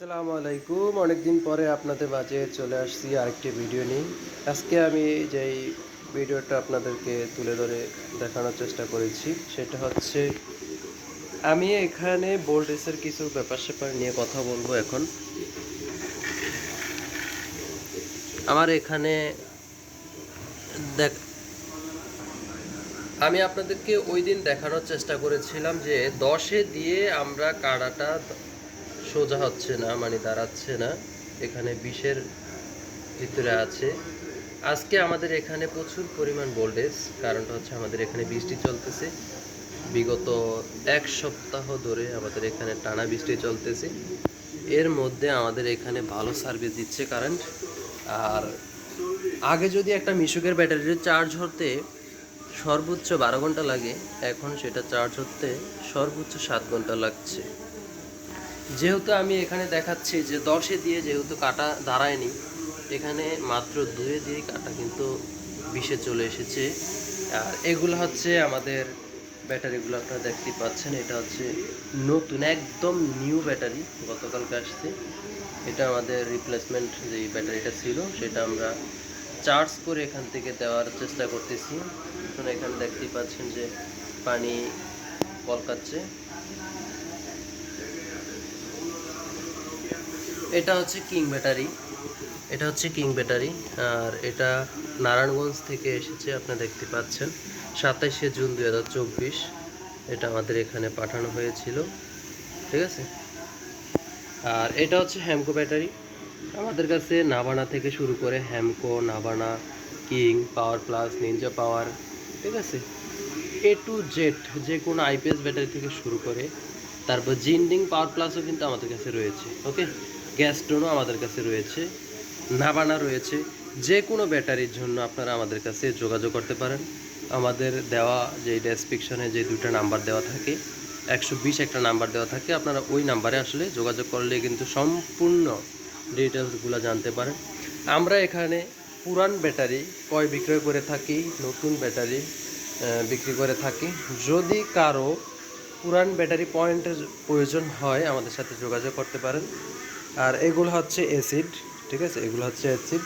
আসসালামু আলাইকুম। অনেকদিন পরে আপনাদের মাঝে চলে আসছি আরেকটি ভিডিও নিয়ে। আজকে আমি যেই ভিডিওটা আপনাদেরকে তুলে ধরে দেখানোর চেষ্টা করেছি, সেটা হচ্ছে আমি এখানে বোল্টেসের কিছু ব্যাপার স্যাপার নিয়ে কথা বলব এখন। আমার এখানে দেখ, আমি আপনাদেরকে ওই দিন দেখানোর চেষ্টা করেছিলাম যে দশে দিয়ে আমরা কাড়াটা সোজা হচ্ছে না মানে দাঁড়াচ্ছে না। এখানে বিষের ভিতরে আছে। আজকে আমাদের এখানে প্রচুর পরিমাণ ভোল্টেজ কারণটা হচ্ছে আমাদের এখানে বৃষ্টি চলতেছে। বিগত এক সপ্তাহ ধরে আমাদের এখানে টানা বৃষ্টি চলতেছে। এর মধ্যে আমাদের এখানে ভালো সার্ভিস দিচ্ছে কারেন্ট আর আগে যদি একটা মিশুকের ব্যাটারির চার্জ হতে সর্বোচ্চ বারো ঘণ্টা লাগে, এখন সেটা চার্জ হতে সর্বোচ্চ সাত ঘণ্টা লাগছে। যেহেতু আমি এখানে দেখাচ্ছি যে দশে দিয়ে যেহেতু কাটা দাঁড়ায়নি, এখানে মাত্র দুয়ে দিয়ে কাটা কিন্তু বিশে চলে এসেছে। আর এগুলো হচ্ছে আমাদের ব্যাটারিগুলো, আপনারা দেখতে পাচ্ছেন, এটা হচ্ছে নতুন, একদম নিউ ব্যাটারি গতকালকে আসছে। এটা আমাদের রিপ্লেসমেন্ট যে ব্যাটারিটা ছিল, সেটা আমরা চার্জ করে এখান থেকে দেওয়ার চেষ্টা করতেছি। এখন এখানে দেখতে পাচ্ছেন যে পানি কলকাচ্ছে। এটা হচ্ছে কিং ব্যাটারি, এটা হচ্ছে কিং ব্যাটারি, আর এটা নারায়ণগঞ্জ থেকে এসেছে আপনারা দেখতে পাচ্ছেন। সাতাইশে জুন দুই হাজার চব্বিশ, এটা আমাদের এখানে পাঠানো হয়েছিল, ঠিক আছে? আর এটা হচ্ছে হ্যামকো ব্যাটারি, আমাদের কাছে নাবানা থেকে শুরু করে Hamko, Nabana, king, power plus, ninja power, ঠিক আছে? এ টু জেড যে কোনো আইপিএস ব্যাটারি থেকে শুরু করে, তারপর জিন্ডিং, পাওয়ার প্লাসও কিন্তু আমাদের কাছে রয়েছে, ওকে? গ্যাস স্টোনও আমাদের কাছে রয়েছে, নাবানা রয়েছে যে কোনো ব্যাটারির জন্য আপনারা আমাদের কাছে যোগাযোগ করতে পারেন। আমাদের দেওয়া যে ডেসক্রিপশনে যে দুটো নাম্বার দেওয়া থাকে, একশো বিশ একটা নাম্বার দেওয়া থাকে, আপনারা ওই নাম্বারে আসলে যোগাযোগ করলে কিন্তু সম্পূর্ণ ডিটেলসগুলো জানতে পারেন। আমরা এখানে পুরান ব্যাটারি ক্রয় বিক্রয় করে থাকি, নতুন ব্যাটারি বিক্রি করে থাকি। যদি কারও পুরান ব্যাটারি পয়েন্টের প্রয়োজন হয়, আমাদের সাথে যোগাযোগ করতে পারেন। আর এগুলো হচ্ছে অ্যাসিড, ঠিক আছে? এগুলো হচ্ছে অ্যাসিড।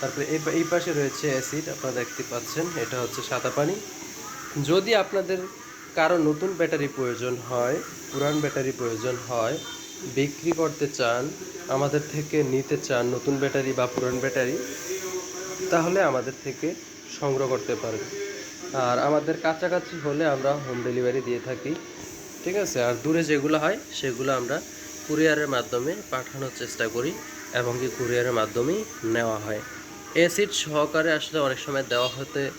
তারপরে এই এই পাশে রয়েছে অ্যাসিড, আপনারা দেখতে পাচ্ছেন। এটা হচ্ছে সাদা পানি। যদি আপনাদের কারও নতুন ব্যাটারি প্রয়োজন হয়, পুরান ব্যাটারি প্রয়োজন হয়, বিক্রি করতে চান, আমাদের থেকে নিতে চান নতুন ব্যাটারি বা পুরান ব্যাটারি, তাহলে আমাদের থেকে সংগ্রহ করতে পারেন আর আমাদের কাছাকাছি হলে আমরা হোম ডেলিভারি দিয়ে থাকি, ঠিক আছে? আর দূরে যেগুলো হয়, সেগুলো আমরা কুরিয়ারের মাধ্যমে পাঠানোর চেষ্টা করি এবং কি কুরিয়ারের মাধ্যমেই নেওয়া হয়। অ্যাসিড সহকারে আসলে অনেক সময় দেওয়া হতে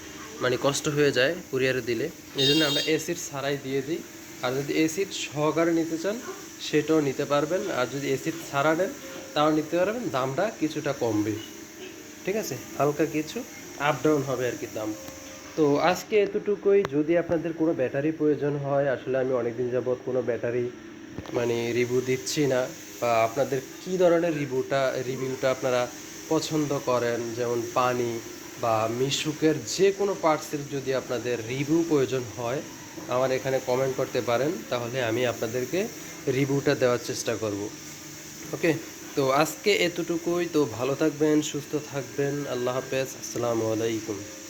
মানে কষ্ট হয়ে যায় কুরিয়ারে দিলে। এই জন্য আমরা অ্যাসিড ছাড়াই দিয়ে দিই। আর যদি অ্যাসিড সহকারে নিতে চান, সেটাও নিতে পারবেন। আর যদি অ্যাসিড ছাড়া নেন, তাও নিতে পারবেন। দামটা কিছুটা কমবে। ঠিক আছে? হালকা কিছু আপ ডাউন হবে আর কি দাম। তো আজকে এতটুকুই। যদি আপনাদের কোনো ব্যাটারি প্রয়োজন হয়, আসলে আমি অনেকদিন যাবৎ কোনো ব্যাটারি মানে রিভিউ দিচ্ছি না বা আপনাদের কি ধরনের রিভিউটা রিভিউটা আপনারা পছন্দ করেন? যেমন পানি বা মিশুকের যে কোনো পার্টসের যদি আপনাদের রিভিউ প্রয়োজন হয়, আমার এখানে কমেন্ট করতে পারেন, তাহলে আমি আপনাদেরকে রিভিউটা দেওয়ার চেষ্টা করব। ওকে তো আজকে এতটুকুই। তো ভালো থাকবেন, সুস্থ থাকবেন। আল্লাহ হাফেজ। আসসালামু আলাইকুম।